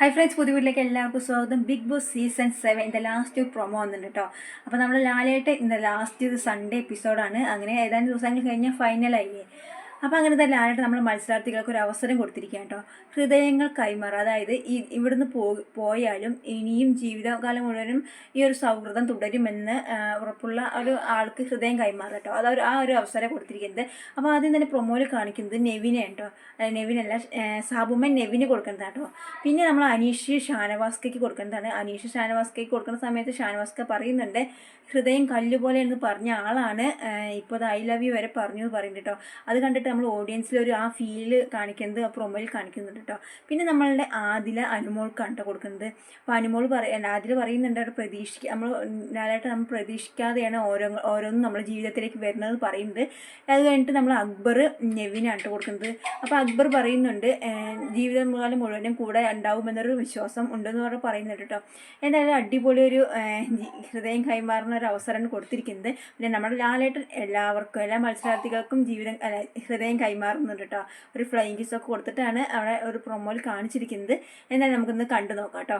Hi friends പുതിയ വീട്ടിലേക്ക് എല്ലാവർക്കും സ്വാഗതം. ബിഗ് ബോസ് സീസൺ സെവൻ ഇതിന്റെ ലാസ്റ്റ് പ്രൊമോ വന്നിട്ടുണ്ട് കേട്ടോ അപ്പോൾ നമ്മൾ ലാലേട്ട് ഇന്ന് ലാസ്റ്റ് സൺഡേ എപ്പിസോഡാണ് അങ്ങനെ ഏതാനും ദിവസങ്ങൾ കഴിഞ്ഞാൽ ഫൈനലായില്ലേ അപ്പോൾ തന്നെ ആയിട്ട് നമ്മൾ മത്സരാർത്ഥികൾക്ക് ഒരു അവസരം കൊടുത്തിരിക്കുക കേട്ടോ. ഹൃദയങ്ങൾ കൈമാറുക. അതായത് ഈ ഇവിടുന്ന് പോയാലും ഇനിയും ജീവിതകാലം മുഴുവനും ഈ ഒരു സൗഹൃദം തുടരുമെന്ന് ഉറപ്പുള്ള ഒരു ആൾക്ക് ഹൃദയം കൈമാറുക കേട്ടോ. അത് ആ ഒരു അവസരം കൊടുത്തിരിക്കുന്നത്. അപ്പോൾ ആദ്യം തന്നെ പ്രൊമോയിൽ കാണിക്കുന്നത് നെവിനെ കേട്ടോ. നെവിനല്ല സാബുമ്മൻ നെവിന് കൊടുക്കുന്നതാണ് കേട്ടോ. പിന്നെ നമ്മൾ അനീഷ് ഷാനവാസ്കയ്ക്ക് കൊടുക്കുന്നതാണ്. അനീഷ് ഷാനവാസ്കയ്ക്ക് കൊടുക്കുന്ന സമയത്ത് ഷാനവാസ്ക പറയുന്നുണ്ട് ഹൃദയം കല്ലുപോലെ എന്ന് പറഞ്ഞ ആളാണ്. ഇപ്പോൾ ഐ ലവ് യു വരെ പറഞ്ഞു എന്ന് പറയുന്നുണ്ട് കേട്ടോ. അത് കണ്ടിട്ട് നമ്മൾ ഓഡിയൻസിൽ ഒരു ആ ഫീൽ കാണിക്കുന്നത് ആ പ്രൊമോയിൽ കാണിക്കുന്നുണ്ട് കേട്ടോ പിന്നെ നമ്മളുടെ ആദില അനുമോൾക്കാണ് കേട്ടോ കൊടുക്കുന്നത്. അപ്പോൾ അനുമോൾ പറയ ആദില പറയുന്നുണ്ട് അവിടെ പ്രതീക്ഷിക്കുക നമ്മൾ നാലായിട്ട് നമ്മൾ പ്രതീക്ഷിക്കാതെയാണ് ഓരോ ഓരോന്നും നമ്മുടെ ജീവിതത്തിലേക്ക് വരുന്നത് പറയുന്നത്. അത് കഴിഞ്ഞിട്ട് നമ്മൾ അക്ബർ നെവിനാണ് കേട്ടോ കൊടുക്കുന്നത്. അപ്പോൾ അക്ബർ പറയുന്നുണ്ട് ജീവിതകാലം മുഴുവനും കൂടെ ഉണ്ടാവുമെന്നൊരു വിശ്വാസം ഉണ്ടെന്ന് പറഞ്ഞ് പറയുന്നുണ്ട് കേട്ടോ എന്തായാലും അടിപൊളി ഒരു ഹൃദയം കൈമാറുന്ന ഒരു അവസരമാണ് കൊടുത്തിരിക്കുന്നത്. പിന്നെ നമ്മുടെ ലാലേട്ടൻ എല്ലാവർക്കും എല്ലാ മത്സരാർത്ഥികൾക്കും ജീവിതം ഹൃദയം കൈമാറുന്നുണ്ട് കേട്ടോ ഒരു ഫ്ലൈങ് കിസ് ഒക്കെ കൊടുത്തിട്ടാണ് അവിടെ ഒരു പ്രൊമോയിൽ കാണിച്ചിരിക്കുന്നത്. എന്തായാലും നമുക്കൊന്ന് കണ്ടു നോക്കാം കേട്ടോ